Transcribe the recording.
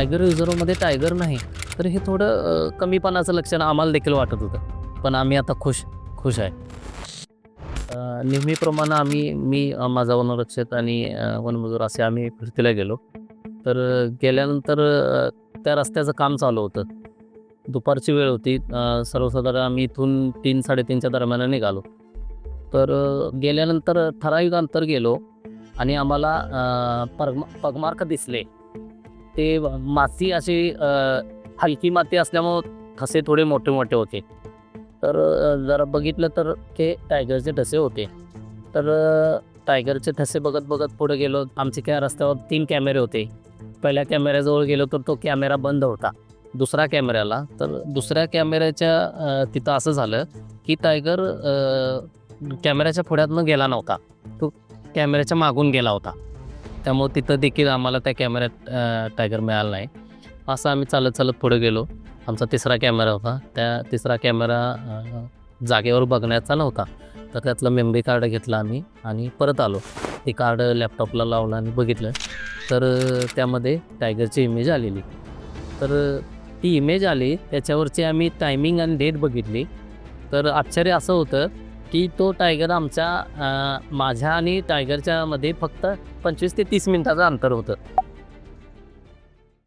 Tiger रिझर्वमध्ये tiger नाही तर हे थोडं कमीपणाचं लक्षण आम्हाला देखील वाटत होतं. पण आम्ही आता खुश खुश आहे. नेहमीप्रमाणे आम्ही मी माझा वनरक्षक आणि वनमजूर असे आम्ही फिरतीला गेलो. तर गेल्यानंतर त्या रस्त्याचं काम चालू होतं. दुपारची वेळ होती सर्वसाधारण आम्ही इथून तीन साडेतीनच्या दरम्यान निघालो. तर गेल्यानंतर ठराविक अंतर गेलो आणि आम्हाला पग पगमार्क दिसले. ते माती अशी हलकी माती असल्यामुळं ठसे थोडे मोठे मोठे होते. तर जरा बघितलं तर ते टायगरचे ठसे होते. तर टायगरचे ठसे बघत बघत पुढे गेलो. आमचे त्या रस्त्यावर तीन कॅमेरे होते. पहिल्या कॅमेऱ्याजवळ गेलो तर तो कॅमेरा बंद होता. दुसऱ्या कॅमेऱ्याला. तर दुसऱ्या कॅमेऱ्याच्या तिथं असं झालं की टायगर कॅमेऱ्याच्या पुढ्यातनं गेला नव्हता. तो कॅमेऱ्याच्या मागून गेला होता. त्यामुळे तिथं देखील आम्हाला त्या कॅमेऱ्यात टायगर मिळाला नाही. असं आम्ही चालत चालत पुढे गेलो. आमचा तिसरा कॅमेरा होता. त्या तिसरा कॅमेरा जागेवर बघण्याचा नव्हता. तर त्यातलं मेमरी कार्ड घेतलं आम्ही आणि परत आलो. ते कार्ड लॅपटॉपला लावलं आणि बघितलं. तर त्यामध्ये टायगरची इमेज आलेली. तर ती इमेज आली. त्याच्यावरची आम्ही टायमिंग आणि डेट बघितली. तर आश्चर्य असं होतं की तो टायगर आमच्या माझ्या आणि टायगरच्या मध्ये फक्त पंचवीस ते तीस मिनिटाचं अंतर होतं.